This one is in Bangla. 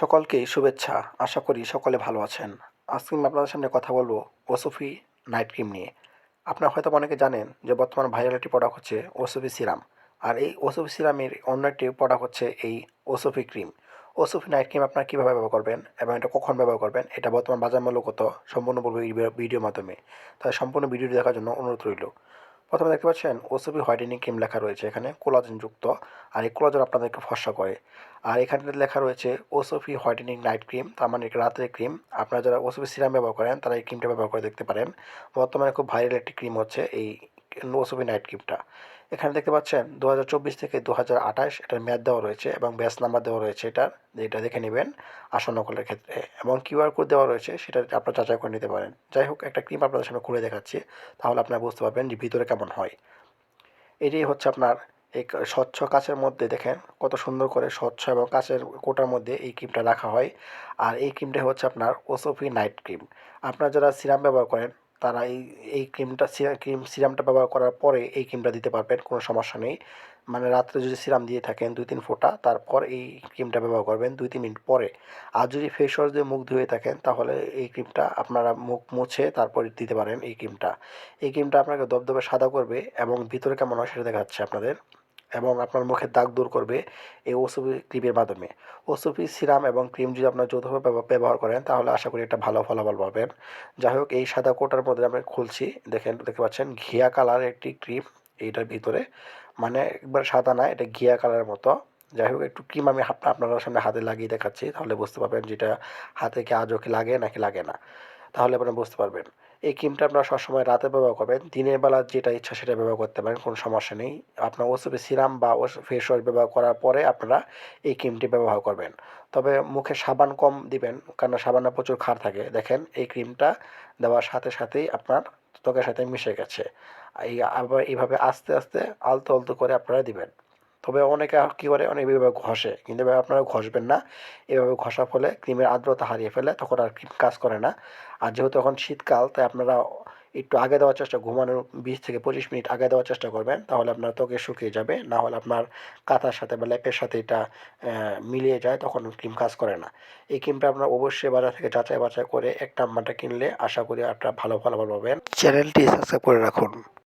সকলকেই শুভেচ্ছা। আশা করি সকলে ভালো আছেন। আজকে আমি আপনাদের সামনে কথা বলব ওসফি নাইট ক্রিম নিয়ে। আপনারা হয়তো অনেকে জানেন যে বর্তমান ভাইরাল একটি প্রোডাক্ট হচ্ছে ওসফি সিরাম। আর এই ওসুফি সিরামের অন্য একটি প্রোডাক্ট হচ্ছে এই ওসফি ক্রিম। ওসফি নাইট ক্রিম আপনারা কীভাবে ব্যবহার করবেন এবং এটা কখন ব্যবহার করবেন, এটা বর্তমান বাজার মূল্য কত, সম্পূর্ণ বলব এই ভিডিওর মাধ্যমে। তাই সম্পূর্ণ ভিডিওটি দেখার জন্য অনুরোধ রইল। প্রথমে দেখতে পাচ্ছেন ওসবি হোয়াইটেনিং ক্রিম লেখা রয়েছে এখানে কোলাজেন যুক্ত আর এই কোলাজেন আপনাদেরকে ফর্সা করে। আর এখানে লেখা রয়েছে ওসফি হোয়াইটেনিং নাইট ক্রিম, তার মানে রাতের ক্রিম। আপনারা যারা ওসফি সিরাম ব্যবহার করেন, তারা এই ক্রিমটা ব্যবহার করে দেখতে পারেন। বর্তমানে খুব ভাইরাল একটি ক্রিম হচ্ছে এই ওসফি নাইট ক্রিমটা। এখানে দেখতে পাচ্ছেন দু হাজার চব্বিশ থেকে দু হাজার আঠাশ এটার মেয়াদ দেওয়া রয়েছে এবং ব্যাস নাম্বার দেওয়া রয়েছে এটার। এটা দেখে নেবেন আসন নকলের ক্ষেত্রে। এবং কিউআর কোড দেওয়া রয়েছে, সেটা আপনারা যাচাই করে নিতে পারেন। যাই হোক, একটা ক্রিম আপনাদের সামনে খুলে দেখাচ্ছি, তাহলে আপনারা বুঝতে পারবেন যে ভিতরে কেমন হয়। এটাই হচ্ছে আপনার এই স্বচ্ছ কাচের মধ্যে দেখেন, কত সুন্দর করে স্বচ্ছ এবং কাচের কোটার মধ্যে এই ক্রিমটা রাখা হয়। আর এই ক্রিমটা হচ্ছে আপনার ওসোফি নাইট ক্রিম। আপনারা যারা সিরাম ব্যবহার করেন তারা এই এই ক্রিমটা ক্রিম সিরামটা ব্যবহার করার পরে এই ক্রিমটা দিতে পারবেন, কোনো সমস্যা নেই। মানে রাত্রে যদি সিরাম দিয়ে থাকেন দুই তিন ফোঁটা, তারপর এই ক্রিমটা ব্যবহার করবেন দুই তিন মিনিট পরে। আর যদি ফেস ওয়াশ দিয়ে মুখ ধুয়ে থাকেন, তাহলে এই ক্রিমটা আপনারা মুখ মুছে তারপর দিতে পারেন এই ক্রিমটা এই ক্রিমটা আপনাকে দবদবে সাদা করবে এবং ভিতরে কেমন হয় সেটা দেখাচ্ছে আপনাদের। এবং আপনার মুখের দাগ দূর করবে এই ওসুপি ক্রিমের মাধ্যমে। ওসুপি সিরাম এবং ক্রিম যদি আপনার যৌথভাবে ব্যবহার করেন, তাহলে আশা করি একটা ভালো ফলাফল পাবেন। যাই হোক, এই সাদা কোটার মধ্যে আমি খুলছি। দেখেন, দেখতে পাচ্ছেন, ঘিয়া কালার একটি ক্রিম এইটার ভিতরে। মানে একবার সাদা না, এটা ঘিয়া কালারের মতো। যাই হোক, একটু ক্রিম আমি আপনার সামনে হাতে লাগিয়ে দেখাচ্ছি, তাহলে বুঝতে পারবেন যেটা হাতে কি আজও কি লাগে নাকি লাগে না। তাহলে আপনারা বুঝতে পারবেন। এই ক্রিমটা আপনারা সবসময় রাতে ব্যবহার করবেন। দিনের বেলা যেটা ইচ্ছা সেটা ব্যবহার করতে পারেন, কোনো সমস্যা নেই। আপনার ওসবে সিরাম বা ফেস ওয়াশ ব্যবহার করার পরে আপনারা এই ক্রিমটি ব্যবহার করবেন। তবে মুখে সাবান কম দিবেন কারণ সাবানে প্রচুর খার থাকে। দেখেন, এই ক্রিমটা দেওয়ার সাথে সাথেই আপনার ত্বকের সাথে মিশে গেছে। এই আবার এইভাবে আস্তে আস্তে আলতো আলতো করে আপনারা দিবেন। তবে অনেকে কী করে? অনেক এভাবে ঘষে। কিন্তু এভাবে আপনারা ঘষবেন না। এভাবে ঘষার ফলে ক্রিমের আর্দ্রতা হারিয়ে ফেলে তখন আর ক্রিম কাজ করে না। আর যেহেতু এখন শীতকাল, তাই আপনারা একটু আগে দেওয়ার চেষ্টা, ঘুমানোর বিশ থেকে পঁচিশ মিনিট আগে দেওয়ার চেষ্টা করবেন। তাহলে আপনার ত্বকে শুকিয়ে যাবে। না হলে আপনার কাঁথার সাথে বা ল্যাপের সাথে এটা মিলিয়ে যায়, তখন ক্রিম কাজ করে না। এই ক্রিমটা আপনার অবশ্যই বাজার থেকে যাচাই বাছাই করে এক নাম্বারটা কিনলে আশা করি একটা ভালো ফলাফল পাবেন। চ্যানেলটি সাবস্ক্রাইব করে রাখুন।